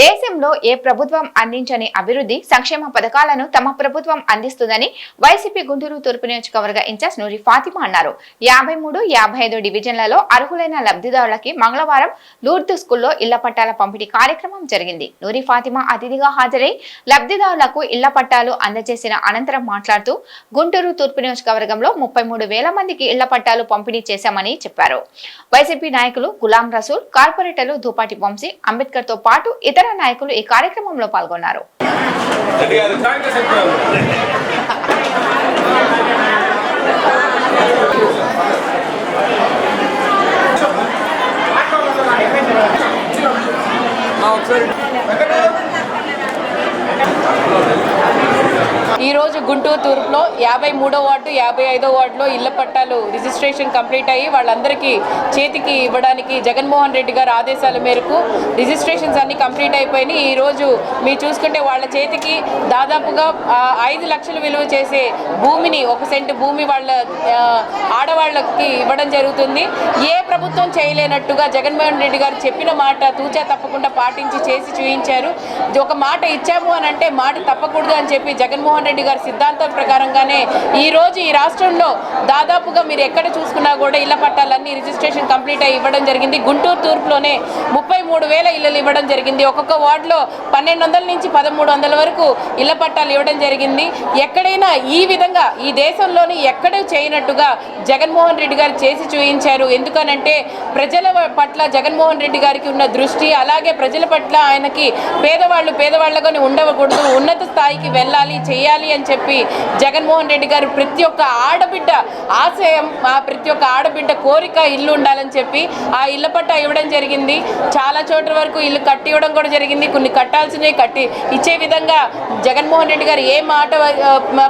దేశంలో ఏ ప్రభుత్వం అందించని అభివృద్ధి సంక్షేమ పథకాలను తమ ప్రభుత్వం అందిస్తుందని వైసీపీ గుంటూరు తూర్పు నియోజకవర్గ ఇన్ఛార్జ్ నూరి ఫాతిమా అన్నారు. యాభై మూడు యాభై ఐదు డివిజన్లలో అర్హులైన లబ్ధిదారులకి మంగళవారం లూర్దు స్కూల్లో ఇళ్ళ పట్టాల పంపిణీ కార్యక్రమం జరిగింది. నూరి ఫాతిమా అతిథిగా హాజరై లబ్ధిదారులకు ఇళ్ళ పట్టాలు అందజేసిన అనంతరం మాట్లాడుతూ గుంటూరు తూర్పు నియోజకవర్గంలో ముప్పై మూడు వేల మందికి ఇళ్ళ పట్టాలు పంపిణీ చేశామని చెప్పారు. వైసీపీ నాయకులు గులాం రసూల్ కార్పొరేటర్లు దుపాటి వంశీ అంబేద్కర్తో పాటు ఇతర నాయకులు ఈ కార్యక్రమంలో పాల్గొన్నారు. ఒకసారి. ఈరోజు ఈ రోజు గుంటూరు తూర్పులో యాభై మూడో వార్డు యాభై ఐదో వార్డులో ఇళ్ళ పట్టాలు రిజిస్ట్రేషన్ కంప్లీట్ అయ్యి వాళ్ళందరికీ చేతికి ఇవ్వడానికి జగన్మోహన్ రెడ్డి గారు ఆదేశాల మేరకు రిజిస్ట్రేషన్స్ అన్ని కంప్లీట్ అయిపోయినాయి. ఈ రోజు మీరు చూసుకుంటే వాళ్ళ చేతికి దాదాపుగా ఐదు లక్షలు విలువ చేసే భూమిని ఒక సెంటు భూమి వాళ్ళ ఆడవాళ్ళకి ఇవ్వడం జరుగుతుంది. ఏ ప్రభుత్వం చేయలేనట్టుగా జగన్మోహన్ రెడ్డి గారు చెప్పిన మాట తూచా తప్పకుండా పాటించి చేసి చూపించారు ఒక మాట ఇచ్చాము అని అంటే మాట తప్పకూడదు అని చెప్పి జగన్మోహన్ రెడ్డి గారి సిద్ధాంతం ప్రకారంగానే ఈ రోజు ఈ రాష్ట్రంలో దాదాపుగా మీరు ఎక్కడ చూసుకున్నా కూడా ఇళ్ళ పట్టాలన్నీ రిజిస్ట్రేషన్ కంప్లీట్ అయ్యి ఇవ్వడం జరిగింది. గుంటూరు తూర్పులోనే ముప్పై మూడు వేల ఇళ్ళు ఇవ్వడం జరిగింది. ఒక్కొక్క వార్డులో పన్నెండు వందల నుంచి పదమూడు వందల వరకు ఇళ్ళ పట్టాలు ఇవ్వడం జరిగింది. ఎక్కడైనా ఈ విధంగా ఈ దేశంలోని ఎక్కడ చేయనట్టుగా జగన్మోహన్ రెడ్డి గారు చేసి చూపించారు. ఎందుకనంటే ప్రజల పట్ల జగన్మోహన్ రెడ్డి గారికి ఉన్న దృష్టి అలాగే ప్రజల పట్ల ఆయనకి పేదవాళ్ళు పేదవాళ్ళగానే ఉండకూడదు. ఉన్నత స్థాయికి వెళ్ళాలి చేయాలి అని చెప్పి జగన్మోహన్ రెడ్డి గారు ప్రతి ఒక్క ఆడబిడ్డ ఆశయం ఆ ప్రతి ఒక్క ఆడబిడ్డ కోరిక ఇల్లు ఉండాలని చెప్పి ఆ ఇళ్ళ పట్టా ఇవ్వడం జరిగింది. చాలా చోట్ల వరకు ఇల్లు కట్టి ఇవ్వడం కూడా జరిగింది. కొన్ని కట్టాల్సినవి కట్టి ఇచ్చే విధంగా జగన్మోహన్ రెడ్డి గారు ఏ మాట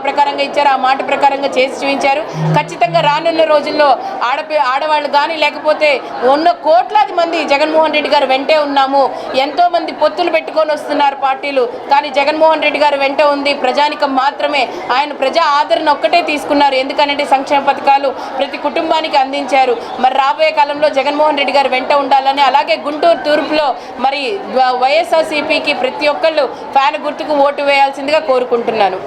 ప్రకారంగా ఇచ్చారో ఆ మాట ప్రకారంగా చేసి చూపించారు. ఖచ్చితంగా రానున్న రోజుల్లో ఆడపి ఆడవాళ్ళు కానీ లేకపోతే ఉన్న కోట్లాది మంది జగన్మోహన్ రెడ్డి గారు వెంటే ఉన్నాము. ఎంతో మంది పొత్తులు పెట్టుకొని వస్తున్నారు పార్టీలు. కానీ జగన్మోహన్ రెడ్డి గారు వెంట ఉంది. ప్రజానికం మాత్రమే. ఆయన ప్రజా ఆదరణ ఒక్కటే తీసుకున్నారు. ఎందుకనంటే సంక్షేమ పథకాలు ప్రతి కుటుంబానికి అందించారు. మరి రాబోయే కాలంలో జగన్మోహన్ రెడ్డి గారు వెంట ఉండాలని అలాగే గుంటూరు తూర్పులో మరి వైఎస్ఆర్సీపీకి ప్రతి ఒక్కళ్ళు ఫ్యాన్ గుర్తుకు ఓటు వేయాల్సిందిగా కోరుకుంటున్నాను.